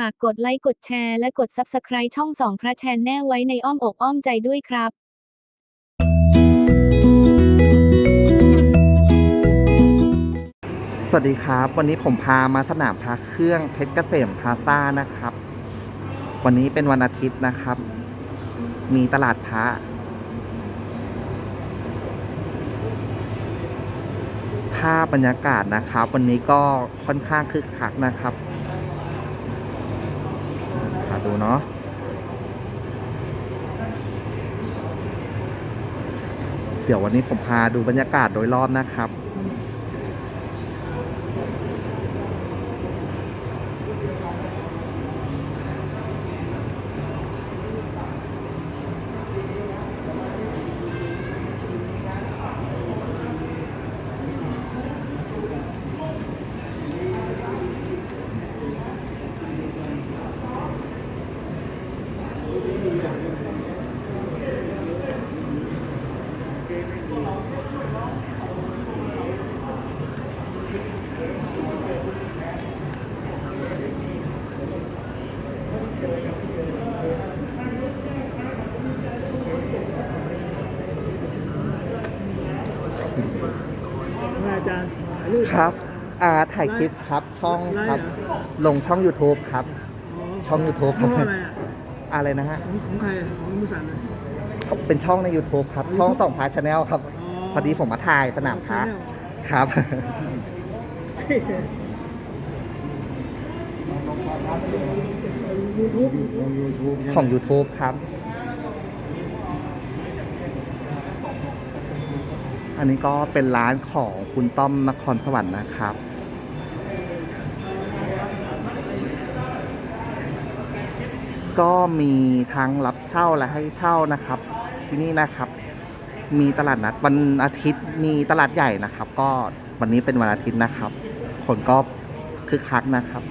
ฝากกดไลค์กดแชร์และกด Subscribe ช่องสองพระแชนแน่ไว้ในอ้อมอกอ้อมใจด้วยครับสวัสดีครับ วันนี้ผมพามาสนามพระเครื่องเพชรเกษมพลาซ่านะครับ วันนี้เป็นวันอาทิตย์นะครับ มีตลาดพระภาพบรรยากาศนะครับ วันนี้ก็ค่อนข้างคึกคักนะครับ เนาะเดี๋ยววันนี้ผมพาดูบรรยากาศโดยรอบนะครับ อาจารย์ถ่ายรูปครับอ่าถ่ายคลิปครับช่องครับ ลงช่อง YouTube ครับ ช่อง YouTube เพราะอะไรอะอะไรนะฮะของของใครอะของมุสันนะเป็นช่องใน YouTube ครับ ช่องสองพาชาแนลครับ พอดีผมมาถ่ายสนามพระครับยูทูบของ YouTube ครับ อันนี้ก็เป็นร้านของคุณต้อมนครสวรรค์นะครับ ก็มีทั้งรับเช่าและให้เช่านะครับ ที่นี่นะครับ มีตลาดนัดวันอาทิตย์มีตลาดใหญ่นะครับ ก็วันนี้เป็นวันอาทิตย์นะครับ คนก็คึกคักนะครับ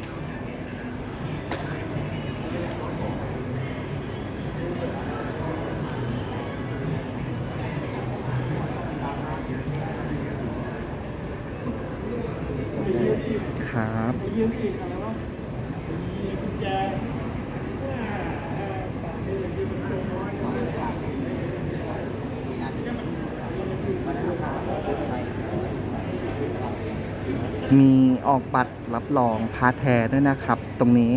มีออกบัตรรับรองพาแท้ด้วยนะครับ ตรงนี้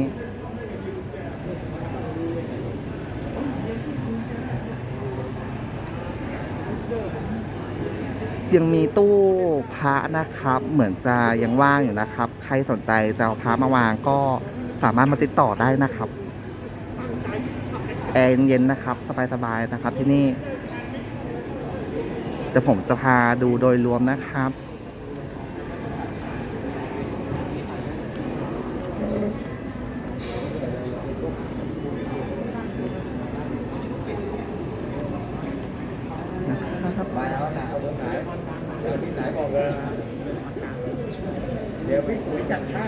ยังมีตู้พระนะครับ เหมือนจะยังว่างอยู่นะครับ ใครสนใจจะเอาพระมาวางก็สามารถมาติดต่อได้นะครับแอร์เย็นๆนะครับ สบายๆนะครับที่นี่เดี๋ยวผมจะพาดูโดยรวมนะครับ ไปเอาหนาเอาตรงไหนจะเอาที่ไหนบอกเลยนะเดี๋ยวพี่ตุ๋ยจัดให้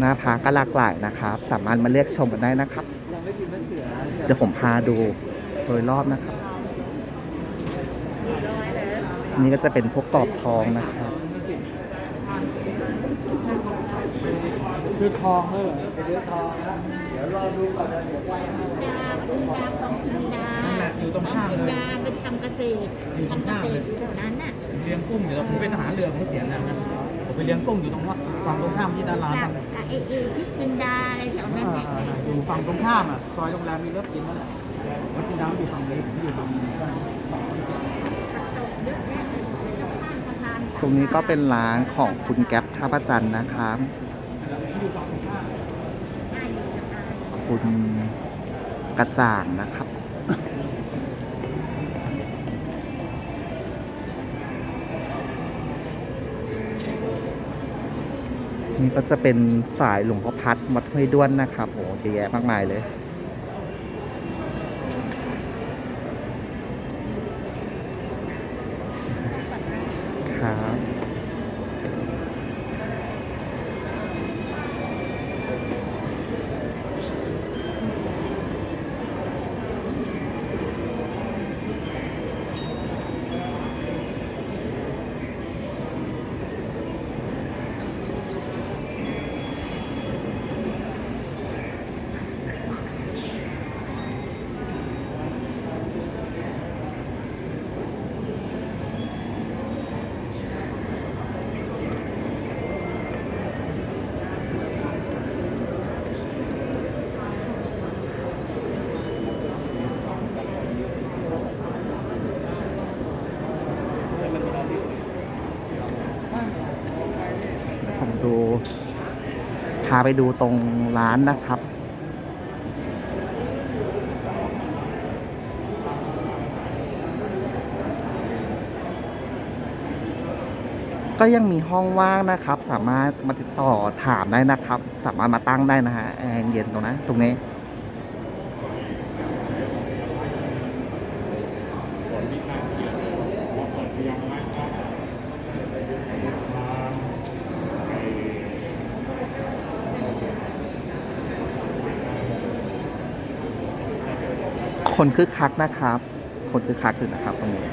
หน้าพาก็หลากหลายนะครับ สามารถมาเลือกชมกันได้นะครับ เดี๋ยวผมพาดูโดยรอบนะครับ นี่ก็จะเป็นพวกกรอบทองนะครับ คือทองเลยไปเลือกทองนะเดี๋ยวรอดูก่อนนะเดี๋ยวไหว้ให้ดาคุณดาของคุณดาอยู่ตรงข้ามเลยดาเป็นทำเกษตรทำเกษตรอยู่แถวนั้นน่ะเลี้ยงกุ้งอยู่แล้วผมเป็นทหารเรือผมเสียนะนะผมไปเลี้ยงกุ้งอยู่ตรงว่าฝั่งตรงข้ามที่ดาราไอเอที่กินดาอะไรแถวนั้นน่ะอยู่ฝั่งตรงข้ามอะซอยโรงแรมมีรถกินนั่นแหละรถกินน้ำอยู่ฝั่งนี้ผมอยู่ฝั่งนี้ เยอะแยะเลยข้างสะพาน ตรงนี้ก็เป็นร้านของคุณแก๊ปท่าประจันนะครับคุณกระจ่างนะครับ นี่ก็จะเป็นสายหลวงพ่อพัดวัดห้วยด้วนนะครับโอ้เยอะแยะมากมายเลย ครับ ผมดู พาไปดูตรงร้านนะครับ ก็ยังมีห้องว่างนะครับ สามารถมาติดต่อถามได้นะครับ สามารถมาตั้งได้นะฮะแอร์เย็นตรงนั้นตรงนี้ คนคึกคักนะครับ คนคึกคักอยู่นะครับตรงนี้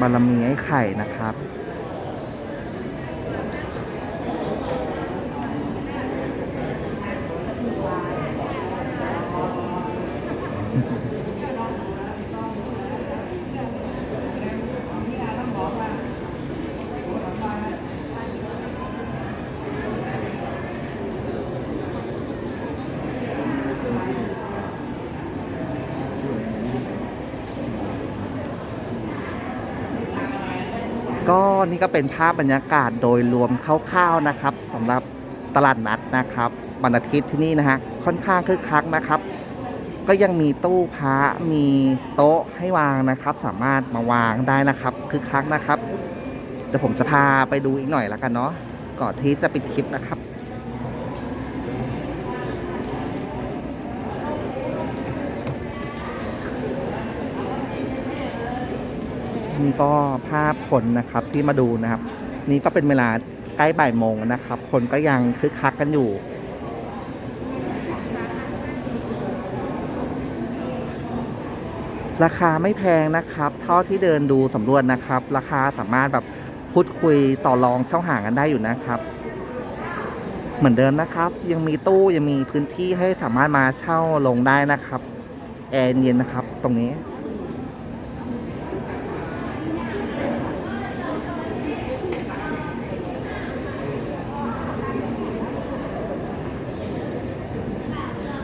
บารมีไอ้ไข่นะครับ ก็ นี่ก็เป็นภาพบรรยากาศโดยรวมคร่าวๆนะครับสำหรับตลาดนัดนะครับวันอาทิตย์ที่นี่นะฮะค่อนข้างคึกคักนะครับ ก็ยังมีตู้พระมีโต๊ะให้วางนะครับ สามารถมาวางได้นะครับคึกคักนะครับเดี๋ยวผมจะพาไปดูอีกหน่อยแล้วกันเนาะก่อนที่จะปิดคลิปนะครับ นี่ก็ภาพคนนะครับที่มาดูนะครับ นี่ก็เป็นเวลาใกล้บ่ายโมงนะครับ คนก็ยังคึกคักกันอยู่ราคาไม่แพงนะครับ เท่าที่เดินดูสำรวจนะครับ ราคาสามารถแบบพูดคุยต่อรองเช่าหางกันได้อยู่นะครับ เหมือนเดิมนะครับ ยังมีตู้ยังมีพื้นที่ให้สามารถมาเช่าลงได้นะครับ แอร์เย็นนะครับ ตรงนี้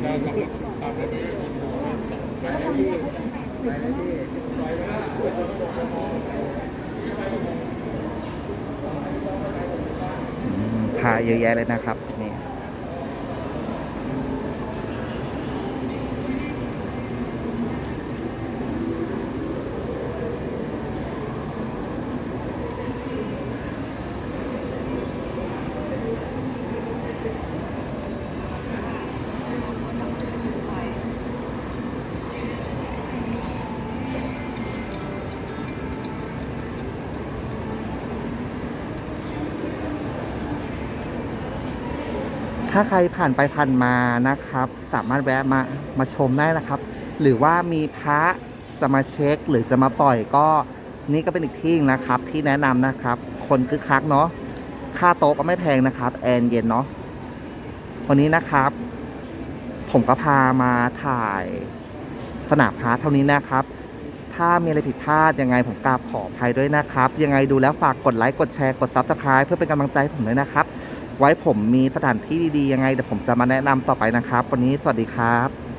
พาเยอะแยะเลยนะครับนี่ ถ้าใครผ่านไปผ่านมานะครับ สามารถแวะมามาชมได้นะครับ หรือว่ามีพระจะมาเช็คหรือจะมาปล่อยก็นี่ก็เป็นอีกที่หนึ่งนะครับที่แนะนำนะครับ คนคึกคักเนาะค่าโต๊ะก็ไม่แพงนะครับแอนเย็นเนาะวันนี้นะครับ ผมก็พามาถ่ายสนามพาร์ทเท่านี้นะครับ ถ้ามีอะไรผิดพลาดยังไงผมกราบขออภัยด้วยนะครับ ยังไงดูแล้วฝากกดไลค์กดแชร์กด Subscribe เพื่อเป็นกำลังใจใผมด้วยนะครับ ไว้ผมมีสถานที่ดีๆยังไงเดี๋ยวผมจะมาแนะนำต่อไปนะครับ วันนี้สวัสดีครับ